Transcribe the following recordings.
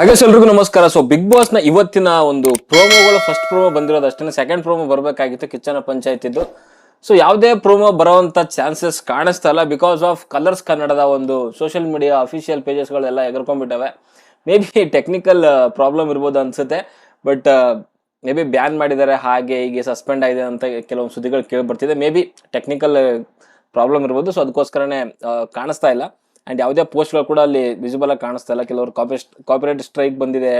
ಹಾಗೆ ಎಲ್ರಿಗೂ ನಮಸ್ಕಾರ. ಸೊ ಬಿಗ್ ಬಾಸ್ನ ಇವತ್ತಿನ ಒಂದು ಪ್ರೋಮೋಗಳು ಫಸ್ಟ್ ಪ್ರೋಮೋ ಬಂದಿರೋದು ಅಷ್ಟೇ ಸೆಕೆಂಡ್ ಪ್ರೋಮೋ ಬರಬೇಕಾಗಿತ್ತು ಕಿಚ್ಚನ ಪಂಚಾಯತ್ ಇದ್ದು ಸೊ ಯಾವುದೇ ಪ್ರೋಮೋ ಬರುವಂತ ಚಾನ್ಸಸ್ ಕಾಣಿಸ್ತಾ ಇಲ್ಲ. ಬಿಕಾಸ್ ಆಫ್ ಕಲರ್ಸ್ ಕನ್ನಡದ ಒಂದು ಸೋಷಿಯಲ್ ಮೀಡಿಯಾ ಅಫಿಷಿಯಲ್ ಪೇಜಸ್ಗಳೆಲ್ಲ ಎಗರ್ಕೊಂಡ್ಬಿಟ್ಟವೆ. ಮೇ ಬಿ ಟೆಕ್ನಿಕಲ್ ಪ್ರಾಬ್ಲಮ್ ಇರ್ಬೋದು ಅನ್ಸುತ್ತೆ. ಬಟ್ ಮೇ ಬಿ ಬ್ಯಾನ್ ಮಾಡಿದ್ದಾರೆ. ಹಾಗೆ ಹೀಗೆ ಸಸ್ಪೆಂಡ್ ಆಗಿದೆ ಅಂತ ಕೆಲವೊಂದು ಸುದ್ದಿಗಳು ಕೇಳಿ ಬರ್ತಿದೆ. ಮೇ ಬಿ ಟೆಕ್ನಿಕಲ್ ಪ್ರಾಬ್ಲಮ್ ಇರ್ಬೋದು. ಸೊ ಅದಕ್ಕೋಸ್ಕರನೇ ಕಾಣಿಸ್ತಾ ಇಲ್ಲ. ಅಂಡ್ ಯಾವುದೇ ಪೋಸ್ಟ್ಗಳು ಕೂಡ ಅಲ್ಲಿ ವಿಸಿಬಲ್ ಆಗಿ ಕಾಣಿಸ್ತಾ ಇಲ್ಲ. ಕೆಲವರು ಕಾಪಿ ಕಾಪಿರೈಟ್ ಸ್ಟ್ರೈಕ್ ಬಂದಿದೆ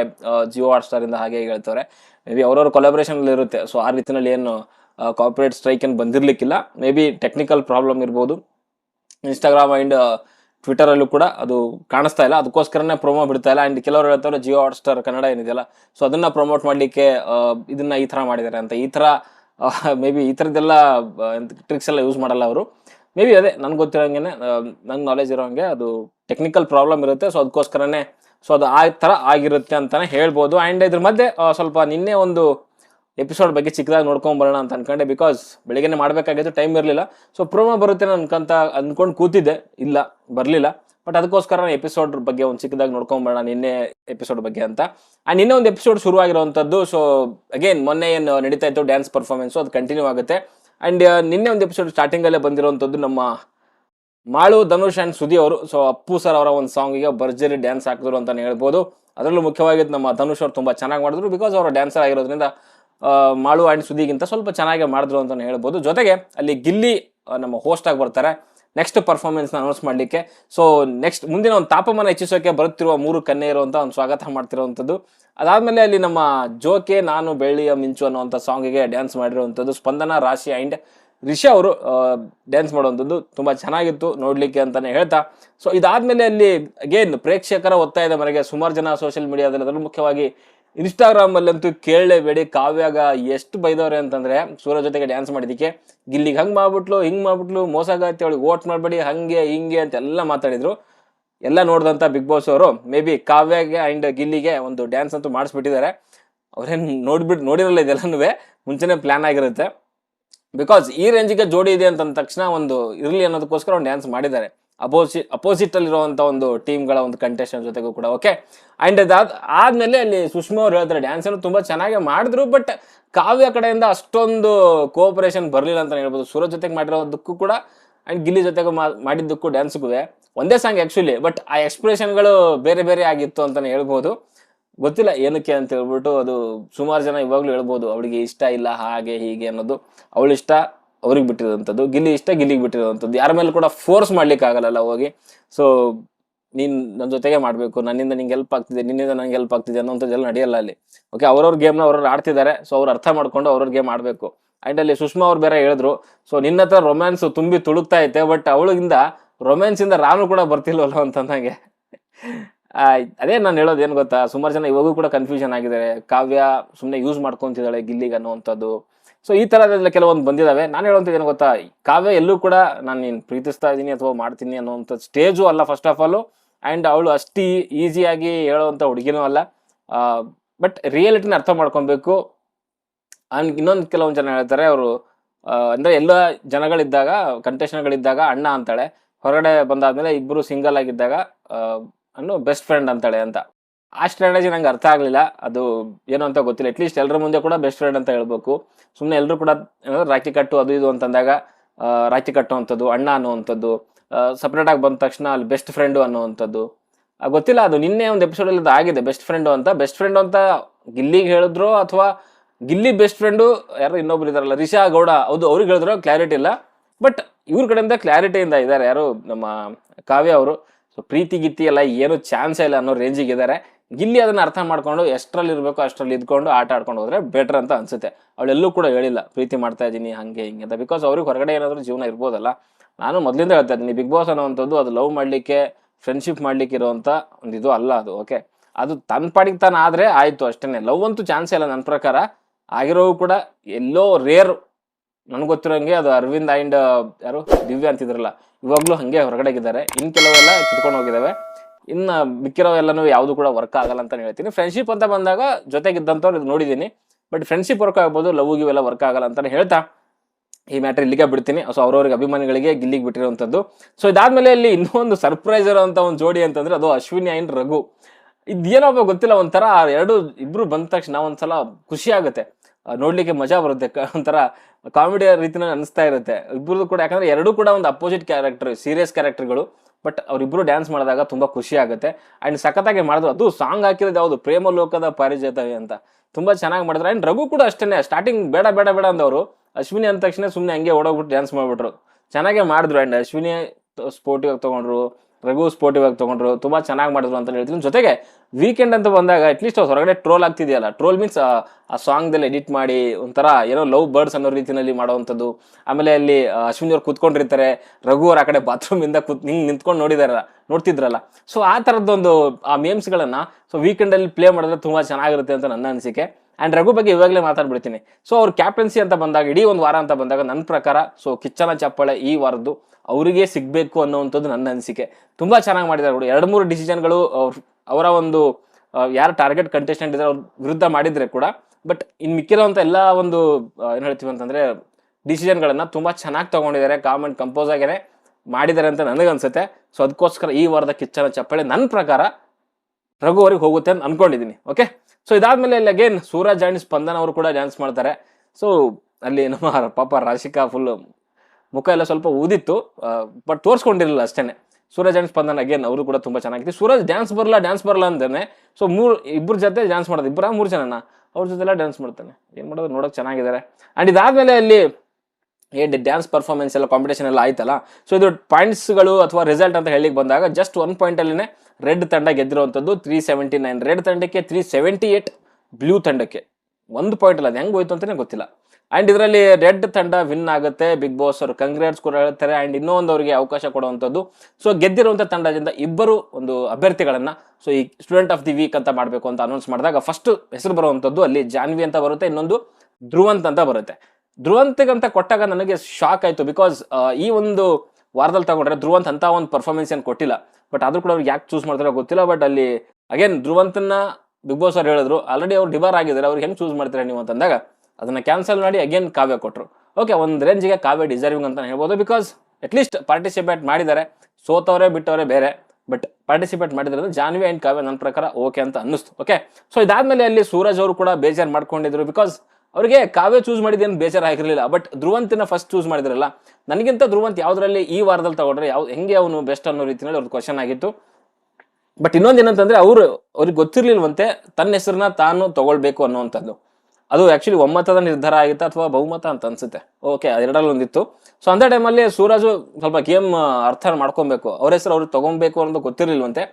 ಜಿಯೋ ಹಾಟ್ ಸ್ಟಾರ್ ಇಂದ ಹಾಗೆ ಹೇಳ್ತಾರೆ ಮೇ ಬಿ ಅವ್ರವ್ರ ಕೊಲಾಬ್ರೇಷನಲ್ಲಿ ಇರುತ್ತೆ. ಸೊ ಆ ರೀತಿಯಲ್ಲಿ ಏನು ಕಾಪಿರೈಟ್ ಸ್ಟ್ರೈಕ್ ಏನು ಬಂದಿರಲಿಕ್ಕಿಲ್ಲ. ಮೇ ಬಿ ಟೆಕ್ನಿಕಲ್ ಪ್ರಾಬ್ಲಮ್ ಇರ್ಬೋದು. ಇನ್ಸ್ಟಾಗ್ರಾಮ್ ಆ್ಯಂಡ್ ಟ್ವಿಟರಲ್ಲೂ ಕೂಡ ಅದು ಕಾಣಿಸ್ತಾ ಇಲ್ಲ. ಅದಕ್ಕೋಸ್ಕರನೇ ಪ್ರೊಮೋ ಬಿಡ್ತಾ ಇಲ್ಲ. ಆ್ಯಂಡ್ ಕೆಲವರು ಹೇಳ್ತಾರೆ ಜಿಯೋ ಹಾಟ್ ಸ್ಟಾರ್ ಕನ್ನಡ ಏನಿದೆಯಲ್ಲ? ಸೊ ಅದನ್ನು ಪ್ರಮೋಟ್ ಮಾಡಲಿಕ್ಕೆ ಇದನ್ನ ಈ ಥರ ಮಾಡಿದ್ದಾರೆ ಅಂತ. ಈ ಥರ ಮೇ ಬಿ ಈ ಥರದ್ದೆಲ್ಲ ಟ್ರಿಕ್ಸ್ ಎಲ್ಲ ಯೂಸ್ ಮಾಡಲ್ಲ ಅವರು. ಮೇ ಬಿ ಅದೇ, ನನ್ಗೆ ಗೊತ್ತಿರೋಂಗೆ ನಂಗೆ ನಾಲೆಜ್ ಇರೋಂಗೆ ಅದು ಟೆಕ್ನಿಕಲ್ ಪ್ರಾಬ್ಲಮ್ ಇರುತ್ತೆ ಸೊ ಅದಕ್ಕೋಸ್ಕರನೇ ಸೊ ಅದು ಆ ಥರ ಆಗಿರುತ್ತೆ ಅಂತಲೇ ಹೇಳ್ಬೋದು. ಆ್ಯಂಡ್ ಇದ್ರ ಮಧ್ಯೆ ಸ್ವಲ್ಪ ನಿನ್ನೆ ಒಂದು ಎಪಿಸೋಡ್ ಬಗ್ಗೆ ಚಿಕ್ಕದಾಗಿ ನೋಡ್ಕೊಂಬರೋಣ ಅಂತ ಅನ್ಕೊಂಡೆ ಬಿಕಾಸ್ ಬೆಳಿಗ್ಗೆನೆ ಮಾಡಬೇಕಾಗಿತ್ತು ಟೈಮ್ ಇರಲಿಲ್ಲ. ಸೊ ಪ್ರೋಮೋ ಬರುತ್ತೆ ಅನ್ಕೊಂತ ಅಂದ್ಕೊಂಡು ಕೂತಿದ್ದೆ, ಇಲ್ಲ, ಬರಲಿಲ್ಲ. ಬಟ್ ಅದಕ್ಕೋಸ್ಕರ ಎಪಿಸೋಡ್ ಬಗ್ಗೆ ಒಂದು ಚಿಕ್ಕದಾಗಿ ನೋಡ್ಕೊಂಬರೋಣ ನಿನ್ನೆ ಎಪಿಸೋಡ್ ಬಗ್ಗೆ ಅಂತ. ಆ್ಯಂಡ್ ನಿನ್ನೆ ಒಂದು ಎಪಿಸೋಡ್ ಶುರು ಆಗಿರುವಂಥದ್ದು ಸೊ ಅಗೇನ್ ಮೊನ್ನೆ ಏನು ನಡೀತಾ ಇತ್ತು ಡ್ಯಾನ್ಸ್ ಪರ್ಫಾರ್ಮೆನ್ಸು ಅದು ಕಂಟಿನ್ಯೂ ಆಗುತ್ತೆ. ಆ್ಯಂಡ್ ನಿನ್ನೆ ಒಂದು ಎಪಿಸೋಡ್ ಸ್ಟಾರ್ಟಿಂಗಲ್ಲೇ ಬಂದಿರುವಂಥದ್ದು ನಮ್ಮ ಮಾಳು ಧನುಷ್ ಆ್ಯಂಡ್ ಸುದಿ ಅವರು. ಸೊ ಅಪ್ಪು ಸರ್ ಅವರ ಒಂದು ಸಾಂಗಿಗೆ ಭರ್ಜರಿ ಡ್ಯಾನ್ಸ್ ಹಾಕಿದ್ರು ಅಂತಲೇ ಹೇಳ್ಬೋದು. ಅದರಲ್ಲೂ ಮುಖ್ಯವಾಗಿ ನಮ್ಮ ಧನುಷ್ ಅವರು ತುಂಬ ಚೆನ್ನಾಗಿ ಮಾಡಿದ್ರು ಬಿಕಾಸ್ ಅವರು ಡ್ಯಾನ್ಸರ್ ಆಗಿರೋದ್ರಿಂದ ಮಾಳು ಆ್ಯಂಡ್ ಸುದಿಗಿಂತ ಸ್ವಲ್ಪ ಚೆನ್ನಾಗಿ ಮಾಡಿದ್ರು ಅಂತಲೇ ಹೇಳ್ಬೋದು. ಜೊತೆಗೆ ಅಲ್ಲಿ ಗಿಲ್ಲಿ ನಮ್ಮ ಹೋಸ್ಟಾಗಿ ಬರ್ತಾರೆ. ನೆಕ್ಸ್ಟ್ ಪರ್ಫಾರ್ಮೆನ್ಸ್ನ ಅನೌನ್ಸ್ ಮಾಡಲಿಕ್ಕೆ. ಸೊ ನೆಕ್ಸ್ಟ್ ಮುಂದಿನ ಒಂದು ತಾಪಮಾನ ಹೆಚ್ಚಿಸೋಕೆ ಬರುತ್ತಿರುವ ಮೂರು ಕನ್ಯೆಯರು ಅಂತ ಒಂದು ಸ್ವಾಗತ ಮಾಡ್ತಿರುವಂಥದ್ದು. ಅದಾದ್ಮೇಲೆ ಅಲ್ಲಿ ನಮ್ಮ ಜೋಕೆ, ನಾನು, ಬೆಳ್ಳಿಯ, ಮಿಂಚು ಅನ್ನುವಂಥ ಸಾಂಗಿಗೆ ಡ್ಯಾನ್ಸ್ ಮಾಡಿರುವಂಥದ್ದು. ಸ್ಪಂದನ, ರಾಶಿ ಅಂಡ್ ರಿಷಿ ಅವರು ಡ್ಯಾನ್ಸ್ ಮಾಡುವಂಥದ್ದು. ತುಂಬ ಚೆನ್ನಾಗಿತ್ತು, ನೋಡಲಿಕ್ಕೆ ಅಂತಾನೆ ಹೇಳ್ತಾ. ಸೊ ಇದಾದ್ಮೇಲೆ ಅಲ್ಲಿ ಅಗೇನ್ ಪ್ರೇಕ್ಷಕರ ಒತ್ತಾಯದ ಮನೆಗೆ ಸುಮಾರು ಜನ ಸೋಷಿಯಲ್ ಮೀಡಿಯಾದಲ್ಲಿ ಅದರಲ್ಲೂ ಮುಖ್ಯವಾಗಿ ಇನ್ಸ್ಟಾಗ್ರಾಮ್ ಅಲ್ಲಂತೂ ಕೇಳಲೇಬೇಡಿ. ಕಾವ್ಯಾಗ ಎಷ್ಟು ಬೈದವ್ರೆ ಅಂತಂದ್ರೆ ಸೂರ್ಯ ಜೊತೆಗೆ ಡ್ಯಾನ್ಸ್ ಮಾಡಿದಕ್ಕೆ ಗಿಲ್ಲಿಗೆ ಹಂಗ್ ಮಾಡ್ಬಿಟ್ಲು, ಹಿಂಗ್ ಮಾಡ್ಬಿಟ್ಲು ಮೋಸಗಾತಿ ಅವಳಿಗೆ ಓಟ್ ಮಾಡಬೇಡಿ, ಹಂಗೆ, ಹಿಂಗೆ ಅಂತ ಎಲ್ಲ ಮಾತಾಡಿದ್ರು. ಎಲ್ಲ ನೋಡಿದಂಥ ಬಿಗ್ ಬಾಸ್ ಅವರು, ಮೇ ಬಿ ಕಾವ್ಯಗೆ ಆ್ಯಂಡ್ ಗಿಲ್ಲಿಗೆ ಒಂದು ಡ್ಯಾನ್ಸ್ ಅಂತೂ ಮಾಡಿಸ್ಬಿಟ್ಟಿದ್ದಾರೆ. ಅವ್ರೇನು ನೋಡ್ಬಿಟ್ಟು ನೋಡಿರಲ್ಲ ಇದೆಲ್ಲನೂ ಮುಂಚೆನೇ ಪ್ಲ್ಯಾನ್ ಆಗಿರುತ್ತೆ. ಬಿಕಾಸ್ ಈ ರೇಂಜಿಗೆ ಜೋಡಿ ಇದೆ ಅಂತ ಅಂದ ತಕ್ಷಣ ಒಂದು ಇರಲಿ ಅನ್ನೋದಕ್ಕೋಸ್ಕರ ಒಂದು ಡ್ಯಾನ್ಸ್ ಮಾಡಿದ್ದಾರೆ. ಅಪೋಸಿಟ್ ಅಪೋಸಿಟ್ ಅಲ್ಲಿರುವಂತ ಒಂದು ಟೀಮ್ಗಳ ಒಂದು ಕಂಟೆಸ್ಟೆಂಟ್ ಜೊತೆಗೂ ಕೂಡ ಓಕೆ ಅಂಡ್ ಅದಾದ, ಆದ್ಮೇಲೆ ಅಲ್ಲಿ ಸುಷ್ಮಾ ಅವ್ರು ಹೇಳ್ತಾರೆ ಡ್ಯಾನ್ಸ್ ಅನ್ನು ತುಂಬಾ ಚೆನ್ನಾಗಿ ಮಾಡಿದ್ರು ಬಟ್ ಕಾವ್ಯ ಕಡೆಯಿಂದ ಅಷ್ಟೊಂದು ಕೋಆಪರೇಷನ್ ಬರಲಿಲ್ಲ ಅಂತ ಹೇಳ್ಬೋದು. ಸೂರಜ್ ಜೊತೆಗೆ ಮಾಡಿರೋದಕ್ಕೂ ಕೂಡ ಅಂಡ್ ಗಿಲ್ಲಿ ಜೊತೆಗೂ ಮಾಡಿದ್ದಕ್ಕೂ ಡ್ಯಾನ್ಸ್ಗೂ ಒಂದೇ ಸಾಂಗ್ ಆಕ್ಚುಲಿ ಬಟ್ ಆ ಎಕ್ಸ್ಪ್ರೆಷನ್ಗಳು ಬೇರೆ ಬೇರೆ ಆಗಿತ್ತು ಅಂತಾನೆ ಹೇಳ್ಬೋದು. ಗೊತ್ತಿಲ್ಲ ಏನಕ್ಕೆ ಅಂತ ಹೇಳ್ಬಿಟ್ಟು ಅದು ಸುಮಾರು ಜನ ಇವಾಗಲೂ ಹೇಳ್ಬೋದು, ಅವಳಿಗೆ ಇಷ್ಟ ಇಲ್ಲ ಹಾಗೆ ಹೀಗೆ ಅನ್ನೋದು. ಅವಳ ಇಷ್ಟ ಅವ್ರಿಗೆ ಬಿಟ್ಟಿರೋಂಥದ್ದು ಗಿಲ್ಲಿ ಇಷ್ಟ, ಗಿಲ್ಲಿಗೆ ಬಿಟ್ಟಿರೋಂಥದ್ದು ಯಾರ ಮೇಲೆ ಕೂಡ ಫೋರ್ಸ್ ಮಾಡ್ಲಿಕ್ಕೆ ಆಗಲ್ಲ ಹೋಗಿ. ಸೊ ನೀನ್ ನನ್ನ ಜೊತೆಗೆ ಮಾಡಬೇಕು, ನನ್ನಿಂದ ನಿಂಗೆ ಹೆಲ್ಪ್ ಆಗ್ತಿದೆ, ನಿನ್ನಿಂದ ನಂಗೆ ಹೆಲ್ಪ್ ಆಗ್ತಿದೆ ಅನ್ನೋಂಥದ್ದೆಲ್ಲ ನಡೆಯಲ್ಲ ಅಲ್ಲಿ. ಓಕೆ ಅವ್ರವ್ರ ಗೇಮ್ನ ಅವ್ರವ್ರು ಆಡ್ತಿದ್ದಾರೆ ಸೊ ಅವ್ರು ಅರ್ಥ ಮಾಡ್ಕೊಂಡು ಅವ್ರವ್ರ ಗೇಮ್ ಆಡಬೇಕು. ಅಂಡ್ ಅಲ್ಲಿ ಸುಷ್ಮಾ ಅವ್ರು ಬೇರೆ ಹೇಳಿದ್ರು ಸೊ ನಿನ್ನ ಹತ್ರ ರೊಮ್ಯಾನ್ಸ್ ತುಂಬಿ ತುಳುಕ್ತಾ ಐತೆ ಬಟ್ ಅವಳಿಗಿಂದ ರೊಮ್ಯಾನ್ಸ್ ಇಂದ ರಾನು ಕೂಡ ಬರ್ತಿಲ್ವಲ್ಲ ಅಂತಂದಂಗೆ ಅದೇ ನಾನು ಹೇಳೋದು, ಏನು ಗೊತ್ತಾ? ಸುಮಾರು ಜನ ಇವಾಗೂ ಕೂಡ ಕನ್ಫ್ಯೂಷನ್ ಆಗಿದ್ದಾರೆ. ಕಾವ್ಯ ಸುಮ್ಮನೆ ಯೂಸ್ ಮಾಡ್ಕೊಂತಿದ್ದಾಳೆ ಗಿಲ್ಲಿಗೆ ಅನ್ನುವಂಥದ್ದು. ಸೊ ಈ ಥರದೆಲ್ಲ ಕೆಲವೊಂದು ಬಂದಿದಾವೆ. ನಾನು ಹೇಳುವಂಥದ್ದು ಏನು ಗೊತ್ತಾ? ಕಾವ್ಯ ಎಲ್ಲೂ ಕೂಡ ನಾನು ನೀನು ಪ್ರೀತಿಸ್ತಾ ಇದ್ದೀನಿ ಅಥವಾ ಮಾಡ್ತೀನಿ ಅನ್ನೋಂಥ ಸ್ಟೇಜು ಅಲ್ಲ ಫಸ್ಟ್ ಆಫ್ ಆಲು ಆ್ಯಂಡ್ ಅವಳು ಅಷ್ಟು ಈಸಿಯಾಗಿ ಹೇಳುವಂಥ ಹುಡುಗಿನೂ ಅಲ್ಲ. ಬಟ್ ರಿಯಾಲಿಟಿನ ಅರ್ಥ ಮಾಡ್ಕೊಬೇಕು. ಅಂಡ್ ಇನ್ನೊಂದು ಕೆಲವೊಂದು ಜನ ಹೇಳ್ತಾರೆ, ಅವರು ಅಂದ್ರೆ ಎಲ್ಲ ಜನಗಳಿದ್ದಾಗ ಕಂಟೆಸ್ಟೆಂಟ್ಗಳಿದ್ದಾಗ ಅಣ್ಣ ಅಂತಾಳೆ. ಹೊರಗಡೆ ಬಂದಾದಮೇಲೆ ಇಬ್ರು ಸಿಂಗಲ್ ಆಗಿದ್ದಾಗ ಅನ್ನು ಬೆಸ್ಟ್ ಫ್ರೆಂಡ್ ಅಂತಾಳೆ ಅಂತ. ಆ ಸ್ಟ್ರಾಟಜಿ ನಂಗೆ ಅರ್ಥ ಆಗಲಿಲ್ಲ. ಅದು ಏನು ಅಂತ ಗೊತ್ತಿಲ್ಲ. ಅಟ್ಲೀಸ್ಟ್ ಎಲ್ಲರ ಮುಂದೆ ಕೂಡ ಬೆಸ್ಟ್ ಫ್ರೆಂಡ್ ಅಂತ ಹೇಳ್ಬೇಕು. ಸುಮ್ಮನೆ ಎಲ್ಲರೂ ಕೂಡ ರಾಖಿ ಕಟ್ಟು ಅದು ಇದು ಅಂತಂದಾಗ ರಾಖಿ ಕಟ್ಟುವಂಥದ್ದು, ಅಣ್ಣ ಅನ್ನುವಂಥದ್ದು ಸಪ್ರೇಟಾಗಿ ಬಂದ ತಕ್ಷಣ ಅಲ್ಲಿ ಬೆಸ್ಟ್ ಫ್ರೆಂಡು ಅನ್ನುವಂಥದ್ದು. ಗೊತ್ತಿಲ್ಲ, ಅದು ನಿನ್ನೆ ಒಂದು ಎಪಿಸೋಡ್ ಅಲ್ಲಿ ಅದು ಆಗಿದೆ ಬೆಸ್ಟ್ ಫ್ರೆಂಡು ಅಂತ. ಬೆಸ್ಟ್ ಫ್ರೆಂಡು ಅಂತ ಗಿಲ್ಲಿಗೆ ಹೇಳಿದ್ರು ಅಥವಾ ಗಿಲ್ಲಿ ಬೆಸ್ಟ್ ಫ್ರೆಂಡು ಯಾರು ಇನ್ನೊಬ್ರು ಇದಾರಲ್ಲ ರಿಷಾ ಗೌಡ ಹೌದು ಅವ್ರಿಗೆ ಹೇಳಿದ್ರು ಕ್ಲಾರಿಟಿ ಇಲ್ಲ. ಬಟ್ ಇವ್ರ ಕಡೆಯಿಂದ ಕ್ಲಾರಿಟಿಯಿಂದ ಇದ್ದಾರೆ ಯಾರು ನಮ್ಮ ಕಾವ್ಯ ಅವರು. ಸೊ ಪ್ರೀತಿ, ಗಿತ್ತಿ ಎಲ್ಲ ಏನು ಚಾನ್ಸೇ ಇಲ್ಲ ಅನ್ನೋ ರೇಂಜಿಗೆ ಇದ್ದಾರೆ ಗಿಲ್ಲಿ ಅದನ್ನ ಅರ್ಥ ಮಾಡ್ಕೊಂಡು ಎಷ್ಟರಲ್ಲಿ ಇರಬೇಕು ಅಷ್ಟರಲ್ಲಿ ಇದ್ಕೊಂಡು ಆಟ ಆಡ್ಕೊಂಡು ಹೋದ್ರೆ ಬೆಟರ್ ಅಂತ ಅನ್ಸುತ್ತೆ. ಅವಳೆಲ್ಲೂ ಕೂಡ ಹೇಳಿಲ್ಲ, ಪ್ರೀತಿ ಮಾಡ್ತಾ ಇದ್ದೀನಿ ಹಂಗೆ, ಹಿಂಗೆ ಅಂತ. ಬಿಕಾಸ್ ಅವ್ರಿಗೆ ಹೊರಗಡೆ ಏನಾದರೂ ಜೀವನ ಇರ್ಬೋದಲ್ಲ. ನಾನು ಮೊದಲಿಂದ ಹೇಳ್ತಾ ಇದ್ದೀನಿ ಬಿಗ್ ಬಾಸ್ ಅನ್ನೋವಂಥದ್ದು ಅದು ಲವ್ ಮಾಡಲಿಕ್ಕೆ ಫ್ರೆಂಡ್ಶಿಪ್ ಮಾಡ್ಲಿಕ್ಕೆ ಇರುವಂತ ಒಂದು ಇದು ಅಲ್ಲ ಅದು ಓಕೆ ಅದು ತನ್ನ ಪಾಡಿಗೆ ತಾನು ಆದ್ರೆ ಆಯ್ತು ಅಷ್ಟೇನೆ. ಲವ್ ಅಂತೂ ಚಾನ್ಸೇ ಇಲ್ಲ ನನ್ನ ಪ್ರಕಾರ. ಆಗಿರೋವು ಕೂಡ ಎಲ್ಲೋ ರೇರ್ ನನ್ಗೆ ಗೊತ್ತಿರೋಂಗೆ ಅದು ಅರವಿಂದ್ ಆ್ಯಂಡ್ ಯಾರು? ದಿವ್ಯ ಅಂತಿದ್ರಲ್ಲ. ಇವಾಗ್ಲೂ ಹಂಗೆ ಹೊರಗಡೆಗಿದ್ದಾರೆ. ಇನ್ ಕೆಲವೆಲ್ಲ ಕಿತ್ಕೊಂಡು ಹೋಗಿದಾವೆ. ಇನ್ನು ಮಿಕ್ಕಿರೋವೆಲ್ಲನೂ ಯಾವುದು ಕೂಡ ವರ್ಕ್ ಆಗಲ್ಲ ಅಂತ ಹೇಳ್ತೀನಿ. ಫ್ರೆಂಡ್ಶಿಪ್ ಅಂತ ಬಂದಾಗ ಜೊತೆಗಿದ್ದಂಥವ್ರು ಇದು ನೋಡಿದ್ದೀನಿ ಬಟ್ ಫ್ರೆಂಡ್ಶಿಪ್ ವರ್ಕ್ ಆಗ್ಬೋದು ಲವ್ ಇವೆಲ್ಲ ವರ್ಕ್ ಆಗಲ್ಲ ಅಂತಾನೆ ಹೇಳ್ತಾ ಈ ಮ್ಯಾಟ್ರ್ ಇಲ್ಲಿಗೆ ಬಿಡ್ತೀನಿ. ಸೊ ಅವ್ರವ್ರಿಗೆ ಅಭಿಮಾನಿಗಳಿಗೆ ಗಿಲ್ಲಿಗೆ ಬಿಟ್ಟಿರುವಂಥದ್ದು. ಸೊ ಇದಾದ್ಮೇಲೆ ಇಲ್ಲಿ ಇನ್ನೊಂದು ಸರ್ಪ್ರೈಸ್ ಇರೋಂಥ ಒಂದು ಜೋಡಿ ಅಂತಂದ್ರೆ ಅದು ಅಶ್ವಿನಿ ಅಂಡ್ ರಘು. ಇದೇನೋ ಗೊತ್ತಿಲ್ಲ, ಒಂಥರ ಎರಡು ಇಬ್ರು ಬಂದ ತಕ್ಷಣ ಒಂದ್ಸಲ ಖುಷಿ ಆಗುತ್ತೆ. ನೋಡ್ಲಿಕ್ಕೆ ಮಜಾ ಬರುತ್ತೆ. ಒಂಥರ ಕಾಮಿಡಿ ರೀತಿನ ಅನಿಸ್ತಾ ಇರುತ್ತೆ. ಇಬ್ಬರದು ಕೂಡ ಯಾಕಂದ್ರೆ ಎರಡೂ ಕೂಡ ಒಂದು ಅಪೋಸಿಟ್ ಕ್ಯಾರೆಕ್ಟರ್ ಸೀರಿಯಸ್ ಕ್ಯಾರೆಕ್ಟರ್ಗಳು ಬಟ್ ಅವರಿಬ್ಬರು ಡ್ಯಾನ್ಸ್ ಮಾಡಿದಾಗ ತುಂಬಾ ಖುಷಿ ಆಗುತ್ತೆ. ಅಂಡ್ ಸಖತ್ತಾಗಿ ಮಾಡಿದ್ರು. ಅದು ಸಾಂಗ್ ಹಾಕಿರೋದು ಯಾವುದು? ಪ್ರೇಮ ಲೋಕದ ಪಾರಿಜಾತವೇ ಅಂತ. ತುಂಬಾ ಚೆನ್ನಾಗಿ ಮಾಡಿದ್ರು. ಅಂಡ್ ರಘು ಕೂಡ ಅಷ್ಟೇ ಸ್ಟಾರ್ಟಿಂಗ್ ಬೇಡ ಬೇಡ ಬೇಡ ಅಂದವರು. ಅಶ್ವಿನಿ ಅಂದ ತಕ್ಷಣ ಸುಮ್ಮನೆ ಹಂಗೆ ಓಡೋಗ್ಬಿಟ್ಟು ಡ್ಯಾನ್ಸ್ ಮಾಡ್ಬಿಟ್ರು. ಚೆನ್ನಾಗೇ ಮಾಡಿದ್ರು. ಅಂಡ್ ಅಶ್ವಿನಿ ಸ್ಪೋರ್ಟಿವ್ ಆಗಿ ತಗೊಂಡ್ರು. ರಘು ಸ್ಪೋರ್ಟಿವ್ ಆಗಿ ತಗೊಂಡ್ರು, ತುಂಬ ಚೆನ್ನಾಗಿ ಮಾಡಿದ್ರು ಅಂತ ಹೇಳ್ತೀನಿ. ಜೊತೆಗೆ ವೀಕೆಂಡ್ ಅಂತ ಬಂದಾಗ ಅಟ್ಲೀಸ್ಟ್ ಹೊರಗಡೆ ಟ್ರೋಲ್ ಆಗ್ತಿದೆಯಲ್ಲ. ಟ್ರೋಲ್ ಮೀನ್ಸ್ ಆ ಸಾಂಗ್ದಲ್ಲಿ ಎಡಿಟ್ ಮಾಡಿ ಒಂಥರ ಏನೋ ಲವ್ ಬರ್ಡ್ಸ್ ಅನ್ನೋ ರೀತಿಯಲ್ಲಿ ಮಾಡೋವಂಥದ್ದು. ಆಮೇಲೆ ಅಲ್ಲಿ ಅಶ್ವಿನಿ ಅವ್ರು ಕೂತ್ಕೊಂಡಿರ್ತಾರೆ, ರಘು ಅವ್ರ ಆ ಕಡೆ ಬಾತ್ರೂಮ್ ಇಂದ ಕೂತ್ ಹಿಂಗೆ ನಿಂತ್ಕೊಂಡು ನೋಡಿದಾರಲ್ಲ, ನೋಡ್ತಿದ್ರಲ್ಲ. ಸೊ ಆ ಥರದ್ದೊಂದು ಆ ಮೇಮ್ಸ್ಗಳನ್ನು ಸೊ ವೀಕೆಂಡಲ್ಲಿ ಪ್ಲೇ ಮಾಡಿದ್ರೆ ತುಂಬ ಚೆನ್ನಾಗಿರುತ್ತೆ ಅಂತ ನನ್ನ ಅನಿಸಿಕೆ. ಅಂಡ್ ರಘು ಬಗ್ಗೆ ಇವಾಗಲೇ ಮಾತಾಡ್ಬಿಡ್ತೀನಿ. ಸೊ ಅವ್ರ ಕ್ಯಾಪ್ಟನ್ಸಿ ಅಂತ ಬಂದಾಗ, ಇಡೀ ಒಂದು ವಾರ ಅಂತ ಬಂದಾಗ ನನ್ನ ಪ್ರಕಾರ ಸೊ ಕಿಚ್ಚನ ಚಪ್ಪಾಳೆ ಈ ವಾರದ್ದು ಅವರಿಗೆ ಸಿಗಬೇಕು ಅನ್ನೋವಂಥದ್ದು ನನ್ನ ಅನಿಸಿಕೆ. ತುಂಬ ಚೆನ್ನಾಗಿ ಮಾಡಿದ್ದಾರೆ ಕೂಡ ಎರಡು ಮೂರು ಡಿಸಿಷನ್ಗಳು ಅವರ ಒಂದು ಯಾರು ಟಾರ್ಗೆಟ್ ಕಂಟೆಸ್ಟೆಂಟ್ ಇದ್ದಾರೆ ಅವ್ರ ವಿರುದ್ಧ ಮಾಡಿದರೆ ಕೂಡ ಬಟ್ ಇನ್ನು ಮಿಕ್ಕಿರೋಂಥ ಎಲ್ಲ ಒಂದು ಏನು ಹೇಳ್ತೀವಿ ಅಂತಂದರೆ ಡಿಸಿಷನ್ಗಳನ್ನು ತುಂಬ ಚೆನ್ನಾಗಿ ತಗೊಂಡಿದ್ದಾರೆ. ಕಾಮೆಂಟ್ ಕಂಪೋಸ್ ಮಾಡಿದ್ದಾರೆ ಅಂತ ನನಗನ್ಸುತ್ತೆ. ಸೊ ಅದಕ್ಕೋಸ್ಕರ ಈ ವಾರದ ಕಿಚ್ಚನ ಚಪ್ಪಾಳೆ ನನ್ನ ಪ್ರಕಾರ ರಘು ಅವ್ರಿಗೆ ಹೋಗುತ್ತೆ ಅಂತ ಅಂದ್ಕೊಂಡಿದ್ದೀನಿ ಓಕೆ ಸೊ ಇದಾದ್ಮೇಲೆ ಅಲ್ಲಿ ಅಗೇನ್ ಸೂರಜ್ ಅಂಡ್ ಸ್ಪಂದನ್ ಅವರು ಕೂಡ ಡ್ಯಾನ್ಸ್ ಮಾಡ್ತಾರೆ. ಸೊ ಅಲ್ಲಿ ನಮ್ಮ ಪಾಪ ರಾಶಿಕಾ ಫುಲ್ ಮುಖ ಎಲ್ಲ ಸ್ವಲ್ಪ ಊದಿತ್ತು. ಬಟ್ ತೋರಿಸ್ಕೊಂಡಿರಲಿಲ್ಲ ಅಷ್ಟೇ ಸೂರಜ್ ಅಂಡ್ ಸ್ಪಂದನ್ ಅಗೇನ್ ಅವರು ಕೂಡ ತುಂಬ ಚೆನ್ನಾಗಿತ್ತು. ಸೂರಜ್ ಡ್ಯಾನ್ಸ್ ಬರಲ್ಲ ಡ್ಯಾನ್ಸ್ ಬರಲ್ಲ ಅಂತಾನೆ ಸೊ ಮೂರು ಇಬ್ಬರ ಜೊತೆ ಡ್ಯಾನ್ಸ್ ಮಾಡೋದು ಇಬ್ಬರ ಮೂರು ಜನನ, ಅವ್ರ ಜೊತೆ ಎಲ್ಲ ಡ್ಯಾನ್ಸ್ ಮಾಡ್ತಾನೆ. ಏನು ಮಾಡೋದು, ನೋಡೋಕೆ ಚೆನ್ನಾಗಿದ್ದಾರೆ. ಆ್ಯಂಡ್ ಇದಾದಮೇಲೆ ಅಲ್ಲಿ ಏನ್ ಡ್ಯಾನ್ಸ್ ಪರ್ಫಾರ್ಮೆನ್ಸ್ ಎಲ್ಲ ಕಾಂಪಿಟೇಷನ್ ಎಲ್ಲ ಆಯ್ತಲ್ಲ? ಸೊ ಇದು ಪಾಯಿಂಟ್ಸ್ಗಳು ಅಥವಾ ರಿಸಲ್ಟ್ ಅಂತ ಹೇಳಿಕ್ ಬಂದಾಗ ಜಸ್ಟ್ ಒನ್ ಪಾಯಿಂಟ್ ಅಲ್ಲಿನೇ ರೆಡ್ ತಂಡ ಗೆದ್ದಿರುವಂಥದ್ದು ತ್ರೀ ಸೆವೆಂಟಿ ನೈನ್ ರೆಡ್ ತಂಡಕ್ಕೆ ತ್ರೀ ಸೆವೆಂಟಿ ಏಟ್ ಬ್ಲೂ ತಂಡಕ್ಕೆ. ಒಂದು ಪಾಯಿಂಟ್ ಅಲ್ಲ, ಅದು ಹೆಂಗ್ ಹೋಯ್ತು ಅಂತಾನೆ ಗೊತ್ತಿಲ್ಲ. ಅಂಡ್ ಇದರಲ್ಲಿ ರೆಡ್ ತಂಡ ವಿನ್ ಆಗುತ್ತೆ ಬಿಗ್ ಬಾಸ್ ಅವರು ಕಂಗ್ರಾಟ್ಸ್ ಕೂಡ ಹೇಳ್ತಾರೆ ಅಂಡ್ ಇನ್ನೊಂದು ಅವರಿಗೆ ಅವಕಾಶ ಕೊಡುವಂಥದ್ದು. ಸೊ ಗೆದ್ದಿರುವಂಥ ತಂಡದಿಂದ ಇಬ್ಬರು ಒಂದು ಅಭ್ಯರ್ಥಿಗಳನ್ನು ಸೊ ಈ ಸ್ಟೂಡೆಂಟ್ ಆಫ್ ದಿ ವೀಕ್ ಅಂತ ಮಾಡಬೇಕು ಅಂತ ಅನೌನ್ಸ್ ಮಾಡಿದಾಗ ಫಸ್ಟ್ ಹೆಸರು ಬರುವಂಥದ್ದು ಅಲ್ಲಿ ಜಾನ್ವಿ ಅಂತ ಬರುತ್ತೆ, ಇನ್ನೊಂದು ಧ್ರುವಂತ್ ಅಂತ ಬರುತ್ತೆ. ಧ್ರುವಂತಿಗೆ ಅಂತ ಕೊಟ್ಟಾಗ ನನಗೆ ಶಾಕ್ ಆಯ್ತು ಬಿಕಾಸ್ ಈ ಒಂದು ವಾರದಲ್ಲಿ ತಗೊಂಡ್ರೆ ಧ್ರುವಂತ್ ಅಂತ ಒಂದು ಪರ್ಫಾರ್ಮೆನ್ಸ್ ಏನು ಕೊಟ್ಟಿಲ್ಲ. ಬಟ್ ಆದ್ರೂ ಕೂಡ ಅವ್ರಿಗೆ ಯಾಕೆ ಚೂಸ್ ಮಾಡ್ತಾರೋ ಗೊತ್ತಿಲ್ಲ ಬಟ್ ಅಲ್ಲಿ ಅಗೇನ್ ಧ್ರುವಂತನ್ನ ಬಿಗ್ ಬಾಸ್ ಅವ್ರು ಹೇಳಿದ್ರು ಆಲ್ರೆಡಿ ಅವ್ರು ಡಿಬಾರ್ ಆಗಿದ್ದಾರೆ ಅವ್ರಿಗೆ ಹೆಂಗೆ ಚೂಸ್ ಮಾಡ್ತಾರೆ ನೀವು ಅಂತಂದಾಗ ಅದನ್ನ ಕ್ಯಾನ್ಸಲ್ ಮಾಡಿ ಅಗೇನ್ ಕಾವ್ಯ ಕೊಟ್ರು. ಓಕೆ ಒಂದು ರೇಂಜ್ಗೆ ಕಾವ್ಯ ಡಿಸರ್ವಿಂಗ್ ಅಂತ ಹೇಳ್ಬೋದು ಬಿಕಾಸ್ ಅಟ್ಲೀಸ್ಟ್ ಪಾರ್ಟಿಸಿಪೇಟ್ ಮಾಡಿದ್ದಾರೆ, ಸೋತವರೇ ಬಿಟ್ಟವರೇ ಬೇರೆ ಬಟ್ ಪಾರ್ಟಿಸಿಪೇಟ್ ಮಾಡಿದ್ರೆ ಜಾನ್ವಿ ಆ್ಯಂಡ್ ಕಾವ್ಯ ನನ್ನ ಪ್ರಕಾರ ಓಕೆ ಅಂತ ಅನ್ನಿಸ್ತು. ಓಕೆ ಸೊ ಇದಾದ್ಮೇಲೆ ಅಲ್ಲಿ ಸೂರಜ್ ಅವರು ಕೂಡ ಬೇಜಾರು ಮಾಡ್ಕೊಂಡಿದ್ರು ಬಿಕಾಸ್ ಅವರಿಗೆ ಕಾವ್ಯ ಚೂಸ್ ಮಾಡಿದ್ದೇನು ಬೇಜಾರು ಹಾಕಿರಲಿಲ್ಲ ಬಟ್ ಧ್ರುವಂತಿನ ಫಸ್ಟ್ ಚೂಸ್ ಮಾಡಿದ್ರಲ್ಲ, ನನಗಿಂತ ಧ್ರುವಂತ್ ಯಾವ್ದ್ರಲ್ಲಿ ಈ ವಾರದಲ್ಲಿ ತಗೊಂಡ್ರೆ ಯಾವ, ಹೆಂಗೆ ಅವನು ಬೆಸ್ಟ್ ಅನ್ನೋ ರೀತಿಯಲ್ಲಿ ಅವ್ರದ್ದು ಕ್ವಶನ್ ಆಗಿತ್ತು. ಬಟ್ ಇನ್ನೊಂದು ಏನಂತಂದ್ರೆ ಅವರು, ಅವ್ರಿಗೆ ಗೊತ್ತಿರ್ಲಿಲ್ವಂತೆ ತನ್ನ ಹೆಸರನ್ನ ತಾನು ತಗೊಳ್ಬೇಕು ಅನ್ನುವಂಥದ್ದು. ಅದು ಆಕ್ಚುಲಿ ಒಮ್ಮತದ ನಿರ್ಧಾರ ಆಗಿತ್ತು ಅಥವಾ ಬಹುಮತ ಅಂತ ಅನ್ಸುತ್ತೆ. ಓಕೆ ಎರಡರಲ್ಲಿ ಒಂದಿತ್ತು. ಸೊ ಅಂಥ ಟೈಮಲ್ಲಿ ಸೂರಜು ಸ್ವಲ್ಪ ಗೇಮ್ ಅರ್ಥ ಮಾಡ್ಕೊಬೇಕು. ಅವ್ರ ಹೆಸರು ಅವ್ರಿಗೆ ತಗೊಬೇಕು ಅನ್ನೋದು ಗೊತ್ತಿರಲಿಲ್ಲವಂತೆ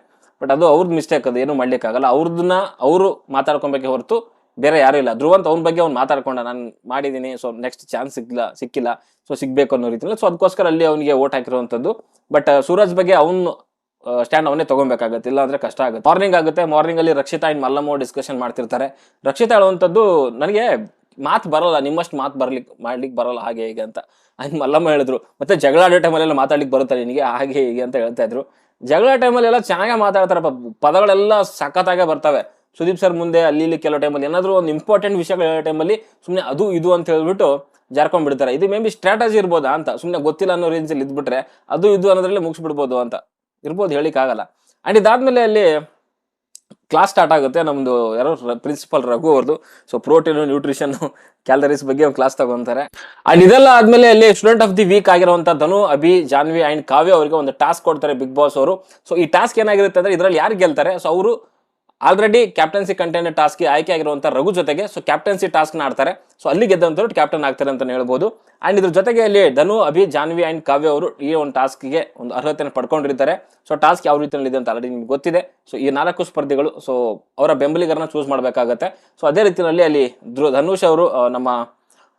ಬಟ್ ಅದು ಅವ್ರದ್ದು ಮಿಸ್ಟೇಕ್ ಅದು ಏನು ಮಾಡ್ಲಿಕ್ಕಾಗಲ್ಲ. ಅವ್ರದನ್ನ ಅವರು ಮಾತಾಡ್ಕೊಬೇಕೆ ಹೊರತು ಬೇರೆ ಯಾರು ಇಲ್ಲ. ಧ್ರುವಂತ ಅವ್ನ ಬಗ್ಗೆ ಅವ್ನು ಮಾತಾಡ್ಕೊಂಡ, ನಾನು ಮಾಡಿದ್ದೀನಿ ಸೊ ನೆಕ್ಸ್ಟ್ ಚಾನ್ಸ್ ಸಿಗ್ಲ, ಸಿಕ್ಕಿಲ್ಲ ಸೊ ಸಿಗ್ಬೇಕು ಅನ್ನೋ ರೀತಿಯಲ್ಲಿ. ಸೊ ಅದಕ್ಕೋಸ್ಕರ ಅಲ್ಲಿ ಅವನಿಗೆ ಓಟ್ ಹಾಕಿರುವಂಥದ್ದು. ಬಟ್ ಸೂರಜ್ ಬಗ್ಗೆ ಅವನು ಸ್ಟ್ಯಾಂಡ್ ಅವನೇ ತಗೊಬೇಕಾಗತ್ತೆ ಇಲ್ಲ ಅಂದ್ರೆ ಕಷ್ಟ ಆಗುತ್ತೆ. ಮಾರ್ನಿಂಗ್ ಆಗುತ್ತೆ. ಮಾರ್ನಿಂಗ್ ಅಲ್ಲಿ ರಕ್ಷಿತಾ ಇನ್ ಮಲ್ಲಮ್ಮ ಡಿಸ್ಕಷನ್ ಮಾಡ್ತಿರ್ತಾರೆ. ರಕ್ಷಿತಾ ಹೇಳುವಂಥದ್ದು, ನನಗೆ ಮಾತು ಬರಲ್ಲ, ನಿಮ್ಮಷ್ಟು ಮಾತು ಬರ್ಲಿಕ್ಕೆ ಮಾಡ್ಲಿಕ್ಕೆ ಬರಲ್ಲ, ಹಾಗೆ ಹೀಗೆ ಅಂತ. ಅಂದ್ ಮಲ್ಲಮ್ಮ ಹೇಳಿದ್ರು, ಮತ್ತೆ ಜಗಳ ಆಡೋ ಟೈಮಲ್ಲೆಲ್ಲ ಮಾತಾಡ್ಲಿಕ್ಕೆ ಬರುತ್ತೆ ನಿನಗೆ? ಹಾಗೆ ಹೀಗೆ ಅಂತ ಹೇಳ್ತಾ ಇದ್ರು. ಜಗಳ ಟೈಮಲ್ಲಿ ಎಲ್ಲ ಚೆನ್ನಾಗೇ ಮಾತಾಡ್ತಾರಪ್ಪ. ಪದಗಳೆಲ್ಲ ಸಖತ್ತಾಗೆ ಬರ್ತವೆ. ಸುದೀಪ್ ಸರ್ ಮುಂದೆ ಅಲ್ಲಿ ಇಲ್ಲಿ ಕೆಲವು ಟೈಮಲ್ಲಿ ಏನಾದರೂ ಒಂದು ಇಂಪಾರ್ಟೆಂಟ್ ವಿಷಯಗಳು ಟೈಮಲ್ಲಿ ಸುಮ್ಮನೆ ಅದು, ಇದು ಅಂತ ಹೇಳ್ಬಿಟ್ಟು ಜಾರ್ಕೊಂಡ್ ಬಿಡ್ತಾರೆ. ಇದು ಮೇ ಬಿ ಸ್ಟ್ರಾಟಜಿ ಇರ್ಬೋದಾ ಅಂತ ಸುಮ್ಮನೆ ಗೊತ್ತಿಲ್ಲ ಅನ್ನೋ ರೇಂಜಲ್ಲಿ ಇದ್ಬಿಟ್ರೆ ಅದು, ಇದು ಅನ್ನೋದ್ರಲ್ಲಿ ಮುಗಿಸ್ಬಿಡ್ಬೋದು ಅಂತ ಇರ್ಬೋದು ಹೇಳಿಕ್ಕಾಗಲ್ಲ ಅಂಡ್ ಇದಾದ್ಮೇಲೆ ಅಲ್ಲಿ ಕ್ಲಾಸ್ ಸ್ಟಾರ್ಟ್ ಆಗುತ್ತೆ. ನಮ್ಮದು ಯಾರೋ ಪ್ರಿನ್ಸಿಪಲ್ ರಘು ಅವ್ರದ್ದು ಸೊ ಪ್ರೋಟೀನು ನ್ಯೂಟ್ರಿಷನ್ ಕ್ಯಾಲರೀಸ್ ಬಗ್ಗೆ ಒಂದು ಕ್ಲಾಸ್ ತಗೊಂತಾರೆ. ಅಂಡ್ ಇದೆಲ್ಲ ಆದ್ಮೇಲೆ ಅಲ್ಲಿ ಸ್ಟೂಡೆಂಟ್ ಆಫ್ ದಿ ವೀಕ್ ಆಗಿರುವಂಥ ಧನು, ಅಭಿ, ಜಾನ್ವಿ ಅಂಡ್ ಕಾವ್ಯ ಅವರಿಗೆ ಒಂದು ಟಾಸ್ಕ್ ಕೊಡ್ತಾರೆ ಬಿಗ್ ಬಾಸ್ ಅವರು. ಸೊ ಈ ಟಾಸ್ಕ್ ಏನಾಗಿರುತ್ತೆ ಅಂದ್ರೆ ಇದರಲ್ಲಿ ಯಾರು ಗೆಲ್ತಾರೆ? ಸೊ ಅವರು ಆಲ್ರೆಡಿ ಕ್ಯಾಪ್ಟನ್ಸಿ ಕಂಟೆಂಟ್ ಟಾಸ್ಕ್ಗೆ ಆಯ್ಕೆ ಆಗಿರುವಂಥ ರಘು ಜೊತೆಗೆ ಸೊ ಕ್ಯಾಪ್ಟನ್ಸಿ ಟಾಸ್ಕ್ನ ಆಡ್ತಾರೆ. ಸೊ ಅಲ್ಲಿ ಗೆದ್ದಂಥವ್ರು ಕ್ಯಾಪ್ಟನ್ ಆಗ್ತಾರೆ ಅಂತ ಹೇಳ್ಬೋದು. ಅಂಡ್ ಇದ್ರ ಜೊತೆಗೆ ಅಲ್ಲಿ ಧನು, ಅಭಿ, ಜಾನ್ವಿ ಅಂಡ್ ಕಾವ್ಯ ಅವರು ಈ ಒಂದು ಟಾಸ್ಕ್ಗೆ ಒಂದು ಅರ್ಹತೆಯನ್ನು ಪಡ್ಕೊಂಡಿರ್ತಾರೆ ಸೊ ಟಾಸ್ಕ್ ಯಾವ ರೀತಿಯಲ್ಲಿ ಇದೆ ಅಂತ ಆಲ್ರೆಡಿ ನಿಮ್ಗೆ ಗೊತ್ತಿದೆ. ಸೊ ಈ ನಾಲ್ಕು ಸ್ಪರ್ಧಿಗಳು ಸೊ ಅವರ ಬೆಂಬಲಿಗರನ್ನ ಚೂಸ್ ಮಾಡಬೇಕಾಗತ್ತೆ. ಸೊ ಅದೇ ರೀತಿಯಲ್ಲಿ ಅಲ್ಲಿ ಧ್ರು, ಧನುಷ್ ಅವರು ನಮ್ಮ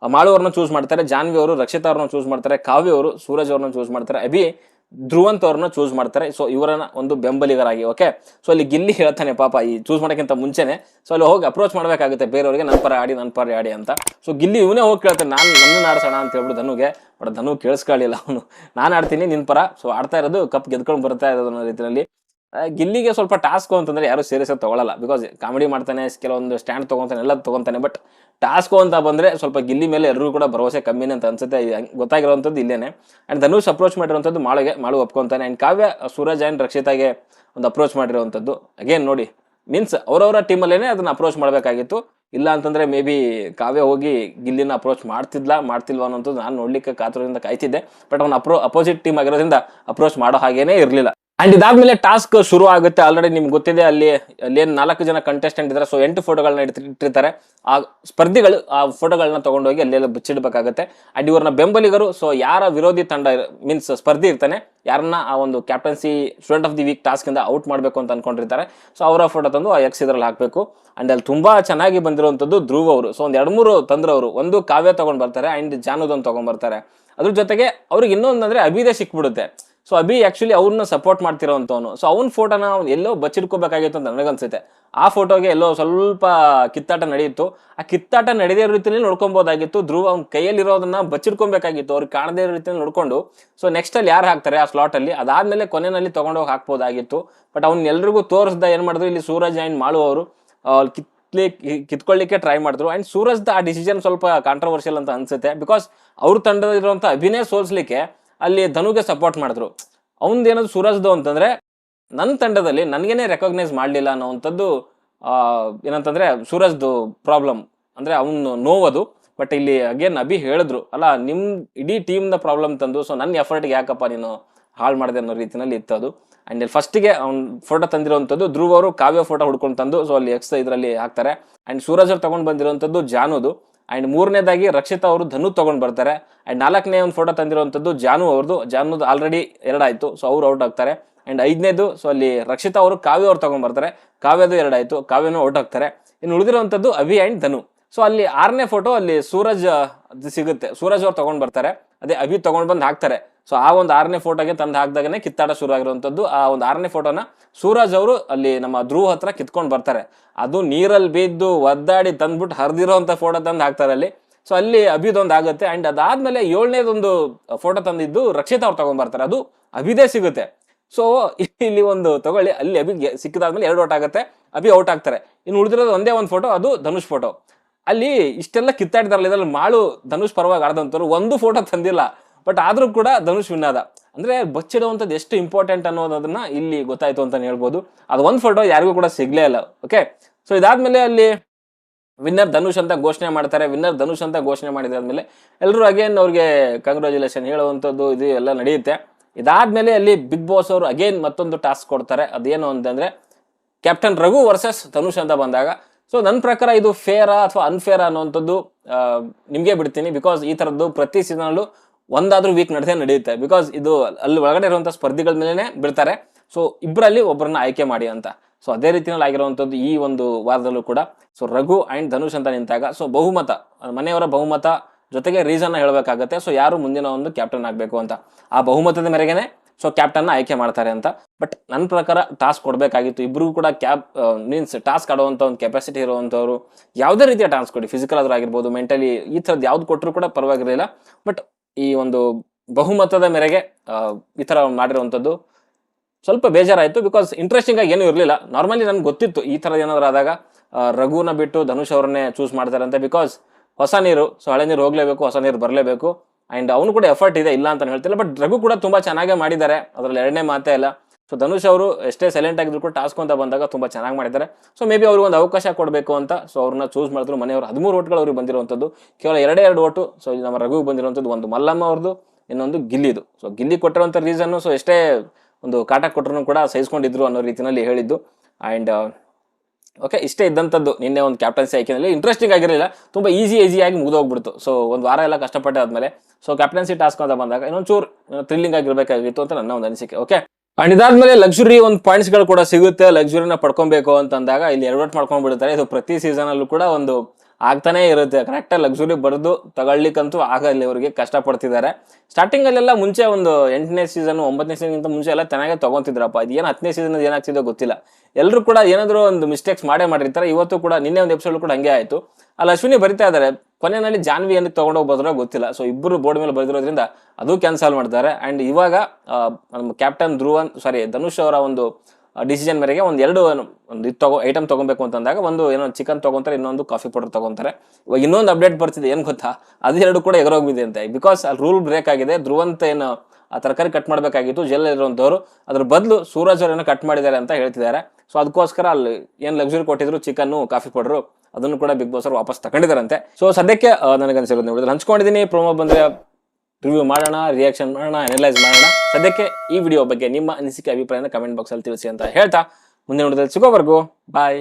ಮಾಳು ಅವ್ರನ್ನ ಚೂಸ್ ಮಾಡ್ತಾರೆ. ಜಾನ್ವಿ ಅವರು, ರಕ್ಷಿತಾ ಅವ್ರನ್ನ ಚೂಸ್ ಮಾಡ್ತಾರೆ. ಕಾವ್ಯ ಅವರು, ಸೂರಜ್ ಅವ್ರನ್ನ ಚೂಸ್ ಮಾಡ್ತಾರೆ. ಅಭಿ ಧ್ರುವಂತ್ ಅವ್ರನ್ನ ಚೂಸ್ ಮಾಡ್ತಾರೆ. ಸೊ ಇವರನ್ನ ಒಂದು ಬೆಂಬಲಿಗರಾಗಿ ಓಕೆ ಸೊ ಅಲ್ಲಿ ಗಿಲ್ಲಿ ಹೇಳ್ತಾನೆ ಪಾಪ ಈ ಚೂಸ್ ಮಾಡೋಕ್ಕಿಂತ ಮುಂಚೆನೆ. ಸೊ ಅಲ್ಲಿ ಹೋಗಿ ಅಪ್ರೋಚ್ ಮಾಡಬೇಕಾಗುತ್ತೆ ಬೇರೆಯವರಿಗೆ ನನ್ನ ಪರ ಆಡಿ ನನ್ನ ಪರ ಆಡಿ ಅಂತ. ಸೊ ಗಿಲ್ಲಿ ಇವನೇ ಹೋಗಿ ಕೇಳ್ತಾನೆ, ನಾನು ನನ್ನ ಆಡ್ಸೋಣ ಅಂತ ಹೇಳ್ಬಿಟ್ಟು ಧನುಗೆ. ಬಟ್ ಧನು ಕೇಳಿಸ್ಕೊಳ್ಳಿಲ್ಲ ಅವನು. ನಾನು ಆಡ್ತೀನಿ, ನಿನ್ ಪರ. ಸೊ ಆಡ್ತಾ ಇರೋದು, ಕಪ್ ಗೆದ್ಕೊಂಡು ಬರ್ತಾ ಇರೋದು ಅನ್ನೋ ರೀತಿಯಲ್ಲಿ. ಗಿಲ್ಲಿಗೆ ಸ್ವಲ್ಪ ಟಾಸ್ಕ್ ಅಂತಂದ್ರೆ ಯಾರು ಸೀರಿಯಸ್ ಆಗಿ ತಗೊಳ್ಳಲ್ಲ ಬಿಕಾಸ್ ಕಾಮಿಡಿ ಮಾಡ್ತಾನೆ, ಕೆಲವೊಂದು ಸ್ಟ್ಯಾಂಡ್ ತಗೊಂತಾನೆ, ಎಲ್ಲ ತಗೊಂತಾನೆ ಬಟ್ ಟಾಸ್ಕ್ ಅಂತ ಬಂದ್ರೆ ಸ್ವಲ್ಪ ಗಿಲ್ಲಿ ಮೇಲೆ ಎಲ್ಲರೂ ಕೂಡ ಭರವಸೆ ಕಮ್ಮಿನೇ ಅಂತ ಅನ್ಸುತ್ತೆ. ಗೊತ್ತಾಗಿರೋವಂಥದ್ದು ಇಲ್ಲೇನೆ. ಅಂಡ್ ಧನುಷ್ ಅಪ್ರೋಚ್ ಮಾಡಿರುವಂಥದ್ದು ಮಾಳುಗೆ, ಮಾಳು ಒಪ್ಕೊಂತಾನೆ. ಅಂಡ್ ಕಾವ್ಯ, ಸೂರಜ್ ಅಂಡ್ ರಕ್ಷಿತಾಗೆ ಒಂದು ಅಪ್ರೋಚ್ ಮಾಡಿರುವಂಥದ್ದು ಅಗೇನ್ ನೋಡಿ ಮೀನ್ಸ್ ಅವರವರ ಟೀಮಲ್ಲೇನೆ ಅದನ್ನ ಅಪ್ರೋಚ್ ಮಾಡಬೇಕಾಗಿತ್ತು. ಇಲ್ಲ ಅಂತಂದ್ರೆ ಮೇ ಬಿ ಕಾವ್ಯ ಹೋಗಿ ಗಿಲ್ಲಿನ ಅಪ್ರೋಚ್ ಮಾಡ್ತಿದ್ಲಾ, ಮಾಡ್ತಿಲ್ವಾ ಅನ್ನೋದು ನಾನು ನೋಡ್ಲಿಕ್ಕೆ ಕಾತುರದಿಂದ ಕಾಯ್ತಿದ್ದೆ. ಬಟ್ ಅವ್ನ ಅಪ್ರೋ ಅಪೋಸಿಟ್ ಟೀಮ್ ಆಗಿರೋದ್ರಿಂದ ಅಪ್ರೋಚ್ ಮಾಡೋ ಹಾಗೇನೇ ಇರಲಿಲ್ಲ. ಅಂಡ್ ಇದಾದ್ಮೇಲೆ ಟಾಸ್ಕ್ ಶುರು ಆಗುತ್ತೆ ಆಲ್ರೆಡಿ ನಿಮ್ಗೆ ಗೊತ್ತಿದೆ, ಅಲ್ಲಿ ಅಲ್ಲಿ ಏನು ನಾಲ್ಕು ಜನ ಕಂಟೆಸ್ಟೆಂಟ್ ಇದ್ದಾರೆ ಸೊ ಎಂಟು ಫೋಟೋಗಳನ್ನ ಇಟ್ಟಿರ್ತಾರೆ. ಆ ಸ್ಪರ್ಧಿಗಳು, ಆ ಫೋಟೋಗಳನ್ನ ತಗೊಂಡೋಗಿ ಅಲ್ಲೆಲ್ಲ ಬಿಚ್ಚಿಡ್ಬೇಕಾಗತ್ತೆ. ಅಂಡ್ ಇವ್ರನ್ನ ಬೆಂಬಲಿಗರು ಸೊ ಯಾರ ವಿರೋಧಿ ತಂಡ ಮೀನ್ಸ್ ಸ್ಪರ್ಧಿ ಇರ್ತಾನೆ, ಯಾರನ್ನ ಆ ಒಂದು captaincy student of the week task ಇಂದ ಔಟ್ ಮಾಡಬೇಕು ಅಂತ ಅನ್ಕೊಂಡಿರ್ತಾರೆ. ಸೊ ಅವರ ಫೋಟೋ ತಂದು ಆ ಎಕ್ಸ್ ಇದ್ರಲ್ಲಿ ಹಾಕಬೇಕು. ಅಂಡ್ ಅಲ್ಲಿ ತುಂಬಾ ಚೆನ್ನಾಗಿ ಬಂದಿರುವಂತದ್ದು ಧ್ರುವ ಅವರು. ಸೊ ಒಂದು ಎರಡು ಮೂರು ತಂದ್ರವರು ಒಂದು ಕಾವ್ಯ ತಗೊಂಡ್ ಬರ್ತಾರೆ ಅಂಡ್ ಜಾನುದೊಂದು ತಗೊಂಡ್ ಬರ್ತಾರೆ. ಅದ್ರ ಜೊತೆಗೆ ಅವ್ರಿಗೆ ಇನ್ನೊಂದು ಅಂದ್ರೆ ಅಭಿದೇ ಸಿಕ್ಬಿಡುತ್ತೆ. ಸೊ ಅಭಿ ಆಕ್ಚುಲಿ ಅವ್ರನ್ನ ಸಪೋರ್ಟ್ ಮಾಡ್ತಿರೋಂಥವ್ನು. ಸೊ ಅವ್ನ ಫೋಟೋನ ಅವ್ನು ಎಲ್ಲೋ ಬಚ್ಚಿಟ್ಕೋಬೇಕಾಗಿತ್ತು ಅಂತ ನನಗನ್ಸುತ್ತೆ. ಆ ಫೋಟೋಗೆ ಎಲ್ಲೋ ಸ್ವಲ್ಪ ಕಿತ್ತಾಟ ನಡೆಯಿತು ಆ ಕಿತ್ತಾಟ ನಡೆದೇ ರೀತಿಯಲ್ಲಿ ನೋಡ್ಕೊಬೋದಾಗಿತ್ತು. ಧ್ರುವ ಅವ್ನ ಕೈಯಲ್ಲಿರೋದನ್ನ ಬಚ್ಚಿಟ್ಕೊಬೇಕಾಗಿತ್ತು ಅವ್ರಿಗೆ ಕಾಣದೇ ಇರೋ ರೀತಿಯಲ್ಲಿ ನೋಡ್ಕೊಂಡು. ಸೊ ನೆಕ್ಸ್ಟ್ ಅಲ್ಲಿ ಯಾರು ಹಾಕ್ತಾರೆ ಆ ಸ್ಲಾಟ್ ಅಲ್ಲಿ? ಅದಾದ್ಮೇಲೆ ಕೊನೆಯಲ್ಲಿ ತಗೊಂಡೋಗಿ ಹಾಕ್ಬೋದಾಗಿತ್ತು. ಬಟ್ ಅವ್ನ ಎಲ್ರಿಗೂ ತೋರಿಸ್ದ ಏನು ಮಾಡಿದ್ರು? ಇಲ್ಲಿ ಸೂರಜ್ ಅಂಡ್ ಮಾಳು ಅವರು ಕಿತ್ಲಿ ಕಿತ್ಕೊಳ್ಳಿಕ್ಕೆ ಟ್ರೈ ಮಾಡಿದ್ರು. ಅಂಡ್ ಸೂರಜ್ ಆ ಡಿಸಿಷನ್ ಸ್ವಲ್ಪ ಕಾಂಟ್ರವರ್ಷಿಯಲ್ ಅಂತ ಅನ್ಸುತ್ತೆ. ಬಿಕಾಸ್ ಅವ್ರ ತಂಡದಲ್ಲಿರುವಂಥ ಅಭಿನಯ ಸೋಲ್ಸ್ಲಿಕ್ಕೆ ಅಲ್ಲಿ ಧನುಗೆ ಸಪೋರ್ಟ್ ಮಾಡಿದ್ರು. ಅವನದೇನದು ಸೂರಜ್ದು ಅಂತಂದ್ರೆ ನನ್ನ ತಂಡದಲ್ಲಿ ನನಗೇನೆ ರೆಕಗ್ನೈಸ್ ಮಾಡಲಿಲ್ಲ ಅನ್ನೋವಂಥದ್ದು ಏನಂತಂದರೆ ಸೂರಜ್ದು ಪ್ರಾಬ್ಲಮ್ ಅಂದ್ರೆ ಅವನು ನೋವದು ಬಟ್ ಇಲ್ಲಿ ಅಗೇನ್ ಅಭಿ ಹೇಳಿದ್ರು, ಅಲ್ಲ ನಿಮ್ಮ ಇಡೀ ಟೀಮ್ದ ಪ್ರಾಬ್ಲಮ್ ತಂದು ಸೊ ನನ್ನ ಎಫರ್ಟ್ಗೆ ಯಾಕಪ್ಪ ನೀನು ಹಾಳು ಮಾಡಿದೆ ಅನ್ನೋ ರೀತಿಯಲ್ಲಿ ಇತ್ತು ಅದು ಅಂಡ್ ಇಲ್ಲಿ ಫಸ್ಟಿಗೆ ಅವ್ನು ಫೋಟೋ ತಂದಿರುವಂಥದ್ದು ಧ್ರುವ ಅವರು ಕಾವ್ಯ ಫೋಟೋ ಹುಡ್ಕೊಂಡು ತಂದು ಸೊ ಅಲ್ಲಿ ಎಕ್ಸ್ ಇದರಲ್ಲಿ ಹಾಕ್ತಾರೆ. ಅಂಡ್ ಸೂರಜ್ ಅವ್ರು ತಗೊಂಡ್ ಬಂದಿರುವಂಥದ್ದು ಜಾನುದು. ಅಂಡ್ ಮೂರನೇದಾಗಿ ರಕ್ಷಿತಾ ಅವರು ಧನು ತೊಗೊಂಡು ಬರ್ತಾರೆ. ಆ್ಯಂಡ್ ನಾಲ್ಕನೇ ಒಂದು ಫೋಟೋ ತಂದಿರುವಂಥದ್ದು ಜಾನು ಅವ್ರದ್ದು. ಜಾನುದು ಆಲ್ರೆಡಿ ಎರಡಾಯ್ತು ಸೊ ಅವರು ಔಟ್ ಆಗ್ತಾರೆ. ಆ್ಯಂಡ್ ಐದನೇದು ಸೊ ಅಲ್ಲಿ ರಕ್ಷಿತಾ ಅವರು ಕಾವ್ಯ ಅವ್ರು ತಗೊಂಡ್ ಬರ್ತಾರೆ. ಕಾವ್ಯದು ಎರಡಾಯಿತು, ಕಾವ್ಯನೂ ಔಟ್ ಆಗ್ತಾರೆ. ಇನ್ನು ಉಳಿದಿರುವಂಥದ್ದು ಅಭಿ ಆ್ಯಂಡ್ ಧನು. ಸೊ ಅಲ್ಲಿ ಆರನೇ ಫೋಟೋ ಅಲ್ಲಿ ಸೂರಜ್ ಸಿಗುತ್ತೆ. ಸೂರಜ್ ಅವ್ರು ತೊಗೊಂಡು ಬರ್ತಾರೆ. ಅದೇ ಅಭಿ ತೊಗೊಂಡು ಬಂದು ಹಾಕ್ತಾರೆ. ಸೊ ಆ ಒಂದು ಆರನೇ ಫೋಟೋಗೆ ತಂದು ಹಾಕಿದಾಗನೇ ಕಿತ್ತಾಟ ಶುರು ಆಗಿರುವಂಥದ್ದು ಆ ಒಂದು ಆರನೇ ಫೋಟೋನ ಸೂರಜ್ ಅವರು ಅಲ್ಲಿ ನಮ್ಮ ಧ್ರುವ ಹತ್ರ ಕಿತ್ಕೊಂಡು ಬರ್ತಾರೆ. ಅದು ನೀರಲ್ಲಿ ಬಿದ್ದು ಒದ್ದಾಡಿ ತಂದ್ಬಿಟ್ಟು ಹರಿದಿರೋಂಥ ಫೋಟೋ ತಂದು ಹಾಕ್ತಾರೆ ಅಲ್ಲಿ. ಸೊ ಅಲ್ಲಿ ಅಭಿದೊಂದು ಆಗುತ್ತೆ. ಅಂಡ್ ಅದಾದಮೇಲೆ ಏಳನೇದೊಂದು ಫೋಟೋ ತಂದಿದ್ದು ರಕ್ಷಿತಾ ಅವ್ರು ತಗೊಂಡ್ ಬರ್ತಾರೆ. ಅದು ಅಭಿದೇ ಸಿಗುತ್ತೆ. ಸೊ ಇಲ್ಲಿ ಒಂದು ತಗೊಳ್ಳಿ. ಅಲ್ಲಿ ಅಭಿ ಸಿಕ್ಕಿದಾದ್ಮೇಲೆ ಎರಡು ಔಟ್ ಆಗುತ್ತೆ. ಅಭಿ ಔಟ್ ಆಗ್ತಾರೆ. ಇನ್ನು ಉಳಿದಿರೋದು ಒಂದೇ ಒಂದು ಫೋಟೋ, ಅದು ಧನುಷ್ ಫೋಟೋ. ಅಲ್ಲಿ ಇಷ್ಟೆಲ್ಲ ಕಿತ್ತಾಡ್ತಾರಲ್ಲ ಇದರಲ್ಲಿ ಮಾಳು ಧನುಷ್ ಪರವಾಗಿ ಆಡ್ದಂಥವ್ರು, ಒಂದು ಫೋಟೋ ತಂದಿಲ್ಲ. ಬಟ್ ಆದರೂ ಕೂಡ ಧನುಷ್ ವಿನ್ ಅಂದರೆ ಅಂದ್ರೆ ಬಚ್ಚಿಡುವಂಥದ್ದು ಎಷ್ಟು ಇಂಪಾರ್ಟೆಂಟ್ ಅನ್ನೋದನ್ನ ಇಲ್ಲಿ ಗೊತ್ತಾಯಿತು ಅಂತಲೇ ಹೇಳ್ಬೋದು. ಅದು ಒಂದು ಫೋಟೋ ಯಾರಿಗೂ ಕೂಡ ಸಿಗಲೇ ಇಲ್ಲ ಓಕೆ ಸೊ ಇದಾದ್ಮೇಲೆ ಅಲ್ಲಿ ವಿನ್ನರ್ ಧನುಷ್ ಅಂತ ಘೋಷಣೆ ಮಾಡ್ತಾರೆ. ವಿನ್ನರ್ ಧನುಷ್ ಅಂತ ಘೋಷಣೆ ಮಾಡಿದಾದ್ಮೇಲೆ ಎಲ್ಲರೂ ಅಗೇನ್ ಅವ್ರಿಗೆ ಕಂಗ್ರ್ಯಾಚುಲೇಷನ್ ಹೇಳುವಂಥದ್ದು ಇದು ಎಲ್ಲ ನಡೆಯುತ್ತೆ. ಇದಾದ್ಮೇಲೆ ಅಲ್ಲಿ ಬಿಗ್ ಬಾಸ್ ಅವರು ಅಗೇನ್ ಮತ್ತೊಂದು ಟಾಸ್ಕ್ ಕೊಡ್ತಾರೆ. ಅದೇನು ಅಂತಂದ್ರೆ ಕ್ಯಾಪ್ಟನ್ ರಘು ವರ್ಸಸ್ ಧನುಷ್ ಅಂತ ಬಂದಾಗ. ಸೊ ನನ್ನ ಪ್ರಕಾರ ಇದು ಫೇರಾ ಅಥವಾ ಅನ್ಫೇರಾ ಅನ್ನೋವಂಥದ್ದು ನಿಮಗೆ ಬಿಡ್ತೀನಿ. ಬಿಕಾಸ್ ಈ ಥರದ್ದು ಪ್ರತಿ ಸೀಸನಲ್ಲೂ ಒಂದಾದ್ರೂ ವೀಕ್ ನಡೆದೇ ನಡೆಯುತ್ತೆ. ಬಿಕಾಸ್ ಇದು ಅಲ್ಲಿ ಒಳಗಡೆ ಇರುವಂಥ ಸ್ಪರ್ಧಿಗಳ ಮೇಲೆ ಬಿಡ್ತಾರೆ ಸೊ ಇಬ್ಬರಲ್ಲಿ ಒಬ್ಬರನ್ನ ಆಯ್ಕೆ ಮಾಡಿ ಅಂತ. ಸೊ ಅದೇ ರೀತಿಯಲ್ಲಿ ಆಗಿರುವಂಥದ್ದು ಈ ಒಂದು ವಾರದಲ್ಲೂ ಕೂಡ. ಸೊ ರಘು ಅಂಡ್ ಧನುಷ್ ಅಂತ ನಿಂತಾಗ. ಸೊ ಬಹುಮತ, ಮನೆಯವರ ಬಹುಮತ ಜೊತೆಗೆ ರೀಸನ್ ಹೇಳಬೇಕಾಗತ್ತೆ. ಸೊ ಯಾರು ಮುಂದಿನ ಒಂದು ಕ್ಯಾಪ್ಟನ್ ಆಗಬೇಕು ಅಂತ. ಆ ಬಹುಮತದ ಮೇರೆಗೆನೆ ಸೊ ಕ್ಯಾಪ್ಟನ್ನ ಆಯ್ಕೆ ಮಾಡ್ತಾರೆ ಅಂತ. ಬಟ್ ನನ್ನ ಪ್ರಕಾರ ಟಾಸ್ಕ್ ಕೊಡಬೇಕಾಗಿತ್ತು. ಇಬ್ಬರಿಗೂ ಕೂಡ ಕ್ಯಾಪ್ ಮೀನ್ಸ್ ಟಾಸ್ಕ್ ಆಡುವಂಥ ಒಂದು ಕೆಪಾಸಿಟಿ ಇರುವಂಥವ್ರು ಯಾವುದೇ ರೀತಿಯ ಟಾಸ್ಕ್ ಕೊಡಿ. ಫಿಸಿಕಲ್ ಆದರೂ ಆಗಿರ್ಬೋದು ಮೆಂಟಲಿ ಈ ಥರದ್ದು ಯಾವ್ದು ಕೊಟ್ಟರು ಕೂಡ ಪರವಾಗಿರಲಿಲ್ಲ. ಬಟ್ ಈ ಒಂದು ಬಹುಮತದ ಮೇರೆಗೆ ಈ ಥರ ಮಾಡಿರುವಂಥದ್ದು ಸ್ವಲ್ಪ ಬೇಜಾರಾಯಿತು ಬಿಕಾಸ್ ಇಂಟ್ರೆಸ್ಟಿಂಗ್ ಆಗಿ ಏನೂ ಇರಲಿಲ್ಲ. ನಾರ್ಮಲಿ ನನಗೆ ಗೊತ್ತಿತ್ತು ಈ ಥರದ ಏನಾದರೂ ಆದಾಗ ರಘುನ ಬಿಟ್ಟು ಧನುಷ್ ಅವ್ರನ್ನೇ ಚೂಸ್ ಮಾಡ್ತಾರೆ ಅಂತ ಬಿಕಾಸ್ ಹೊಸ ನೀರು ಸೊ ಹಳೆ ನೀರು ಹೋಗಲೇಬೇಕು, ಹೊಸ ನೀರು ಬರಲೇಬೇಕು. ಆ್ಯಂಡ್ ಅವನು ಕೂಡ ಎಫರ್ಟ್ ಇದೆ, ಇಲ್ಲ ಅಂತ ಹೇಳ್ತಿಲ್ಲ ಬಟ್ ರಘು ಕೂಡ ತುಂಬ ಚೆನ್ನಾಗೇ ಮಾಡಿದ್ದಾರೆ. ಅದರಲ್ಲಿ ಎರಡನೇ ಮಾತೇ ಇಲ್ಲ. ಸೊ ಧನುಷ್ ಅವರು ಎಷ್ಟೇ ಸೈಲೆಂಟ್ ಆಗಿದ್ರು ಕೂಡ ಟಾಸ್ಕ್ ಅಂತ ಬಂದಾಗ ತುಂಬ ಚೆನ್ನಾಗಿ ಮಾಡಿದ್ದಾರೆ. ಸೊ ಮೇ ಬಿ ಅವ್ರಿಗೆ ಒಂದು ಅವಕಾಶ ಕೊಡಬೇಕು ಅಂತ ಸೊ ಅವ್ರನ್ನ ಚೂಸ್ ಮಾಡಿದ್ರು. ಮನೆಯವರು ಹದಿಮೂರು ಓಟ್ಗಳು ಅವ್ರಿಗೆ ಬಂದಿರುವಂಥದ್ದು ಕೇವಲ ಎರಡೇ ಎರಡು ಓಟು ಸೊ ನಮ್ಮ ರಘುಗೆ ಬಂದಿರುವಂಥದ್ದು ಒಂದು ಮಲ್ಲಮ್ಮ ಅವ್ರದ್ದು ಇನ್ನೊಂದು ಗಿಲ್ಲಿದು. ಸೊ ಗಿಲ್ಲಿ ಕೊಟ್ಟಿರುವಂಥ ರೀಸನ್ನು ಸೊ ಎಷ್ಟೇ ಒಂದು ಕಾಟ ಕೊಟ್ಟರು ಕೂಡ ಸಹಿಸ್ಕೊಂಡಿದ್ರು ಅನ್ನೋ ರೀತಿಯಲ್ಲಿ ಹೇಳಿದ್ದು. ಆ್ಯಂಡ್ ಓಕೆ ಇಷ್ಟೇ ಇದ್ದಂಥದ್ದು ನಿನ್ನೆ ಒಂದು ಕ್ಯಾಪ್ಟನ್ಸಿ ಆಯ್ಕೆನಲ್ಲಿ. ಇಂಟ್ರೆಸ್ಟಿಂಗ್ ಆಗಿರಲಿಲ್ಲ. ತುಂಬ ಈಸಿ ಈಸಿಯಾಗಿ ಮುಗಿದೋಗ್ಬಿಡ್ತು. ಸೊ ಒಂದು ವಾರ ಎಲ್ಲ ಕಷ್ಟಪಟ್ಟೆ ಆದಮೇಲೆ. ಸೊ ಕ್ಯಾಪ್ಟನ್ಸಿ ಟಾಸ್ಕ್ ಅಂತ ಬಂದಾಗ ಇನ್ನೊಂಚೂರು ಥ್ರಿಲ್ಲಿಂಗ್ ಆಗಿರಬೇಕಾಗಿತ್ತು ಅಂತ ನನ್ನ ಒಂದು ಅನಿಸಿಕೆ. ಓಕೆ ಅಂಡ್ ಇದಾದ್ಮೇಲೆ ಲಕ್ಸುರಿ ಒಂದು ಪಾಯಿಂಟ್ಸ್ಗಳು ಕೂಡ ಸಿಗುತ್ತೆ ಲಕ್ಸುರಿನ ಪಡ್ಕೊಬೇಕು ಅಂತಂದಾಗ ಇಲ್ಲಿ ಎಡವಟ್ ಮಾಡ್ಕೊಂಡ್ಬಿಡ್ತಾರೆ. ಇದು ಪ್ರತಿ ಸೀಸನ್ ಅಲ್ಲೂ ಕೂಡ ಒಂದು ಆಗ್ತಾನೆ ಇರುತ್ತೆ. ಕರೆಕ್ಟಾಗಿ ಲಕ್ಸುರಿ ಬರೆದು ತಗೊಳ್ಲಿಕ್ಕಂತೂ ಆಗಲ್ಲ ಇವರಿಗೆ, ಕಷ್ಟಪಡ್ತಿದ್ದಾರೆ. ಸ್ಟಾರ್ಟಿಂಗ್ ಅಲ್ಲೆಲ್ಲ ಮುಂಚೆ ಒಂದು ಎಂಟನೇ ಸೀಸನ್ ಒಂಬತ್ತನೇ ಸೀಸನ್ಗಿಂತ ಮುಂಚೆ ಎಲ್ಲ ಚೆನ್ನಾಗೇ ತಗೊಂತಿದ್ರಪ್ಪ. ಇದು ಏನು ಹತ್ತನೇ ಸೀಸನ್ ಏನಾಗ್ತಿದೋ ಗೊತ್ತಿಲ್ಲ. ಎಲ್ಲರೂ ಕೂಡ ಏನಾದರೂ ಒಂದು ಮಿಸ್ಟೇಕ್ಸ್ ಮಾಡೇ ಮಾಡಿರ್ತಾರೆ. ಇವತ್ತು ಕೂಡ ನಿನ್ನೆ ಒಂದು ಎಪಿಸೋಡ್ ಕೂಡ ಹಂಗೆ ಆಯಿತು. ಅಲ್ಲಿ ಅಶ್ವಿನಿ ಬರಿತಾ ಇದ್ದಾರೆ. ಕೊನೆಯಲ್ಲಿ ಜಾನ್ವಿ ಏನಕ್ಕೆ ತೊಗೊಂಡೋಗಿ ಬರೋದ್ರೋ ಗೊತ್ತಿಲ್ಲ. ಸೊ ಇಬ್ಬರು ಬೋರ್ಡ್ ಮೇಲೆ ಬರೆದಿರೋದ್ರಿಂದ ಅದು ಕ್ಯಾನ್ಸಲ್ ಮಾಡ್ತಾರೆ. ಆ್ಯಂಡ್ ಇವಾಗ ನಮ್ಮ ಕ್ಯಾಪ್ಟನ್ ಧ್ರುವನ್ ಸಾರಿ ಧನುಷ್ ಅವರ ಒಂದು ಡಿಸಿಷನ್ ಮೇರೆಗೆ ಒಂದು ಎರಡು ಒಂದು ಇದು ತಗೋ ಐಟಮ್ ತಗೊಬೇಕು ಅಂತಂದಾಗ ಒಂದು ಏನೋ ಚಿಕನ್ ತಗೊಂತಾರೆ, ಇನ್ನೊಂದು ಕಾಫಿ ಪೌಡರ್ ತಗೊಂತಾರೆ. ಇವಾಗ ಇನ್ನೊಂದು ಅಪ್ಡೇಟ್ ಬರ್ತಿದೆ, ಏನು ಗೊತ್ತಾ? ಅದು ಎರಡು ಕೂಡ ಎಗರೋಗಿದೆ ಅಂತ. ಬಿಕಾಸ್ ಅಲ್ಲಿ ರೂಲ್ ಬ್ರೇಕ್ ಆಗಿದೆ, ಧ್ರುವಂತ ಏನು, ಆ ತರಕಾರಿ ಕಟ್ ಮಾಡಬೇಕಾಗಿತ್ತು ಜೈಲಲ್ಲಿರುವಂಥವ್ರು ಅದ್ರ ಬದಲು ಸೂರಜ್ ಅವರನ್ನು ಕಟ್ ಮಾಡಿದ್ದಾರೆ ಅಂತ ಹೇಳ್ತಿದ್ದಾರೆ. ಸೊ ಅದಕ್ಕೋಸ್ಕರ ಅಲ್ಲಿ ಏನು ಲಕ್ಸುರಿ ಕೊಟ್ಟಿದ್ರು ಚಿಕನ್ನು ಕಾಫಿ ಪೌಡರು ಅದನ್ನು ಕೂಡ ಬಿಗ್ ಬಾಸ್ ಅವರು ವಾಪಸ್ ತಗೊಂಡಿದ್ದಾರಂತೆ ಸೊ ಸದ್ಯಕ್ಕೆ ನನಗನ್ಸಿರೋದು ನೋಡಿದ್ರೆ ಹಂಚ್ಕೊಂಡಿದ್ದೀನಿ ಪ್ರೋಮೋ ಬಂದರೆ ರಿವ್ಯೂ ಮಾಡೋಣ ರಿಯಾಕ್ಷನ್ ಮಾಡೋಣ ಅನಲೈಸ್ ಮಾಡೋಣ. ಸದ್ಯಕ್ಕೆ ಈ ವಿಡಿಯೋ ಬಗ್ಗೆ ನಿಮ್ಮ ಅನಿಸಿಕೆ, ಅಭಿಪ್ರಾಯನ ಕಮೆಂಟ್ ಬಾಕ್ಸಲ್ಲಿ ತಿಳಿಸಿ ಅಂತ ಹೇಳ್ತಾ, ಮುಂದಿನ ನೋಡಿದ್ರೆ ಸಿಗೋವರೆಗೂ ಬಾಯ್